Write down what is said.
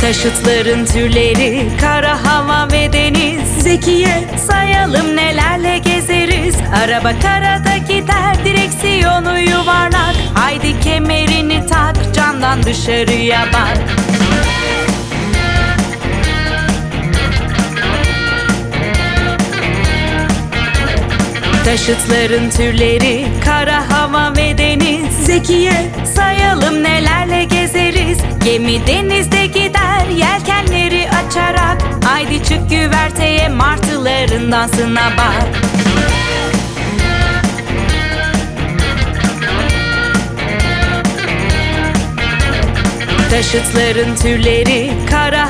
Taşıtların türleri, kara hava ve deniz. Zekiye sayalım nelerle gezeriz. Araba karada gider, direksiyonu yuvarlak. Haydi kemerini tak, camdan dışarıya bak. Taşıtların türleri kara hava ve deniz. Zekiye sayalım nelerle gezeriz. Gemi denizde gider yelkenleri açarak. Haydi çık güverteye martıların dansına bak. Taşıtların türleri kara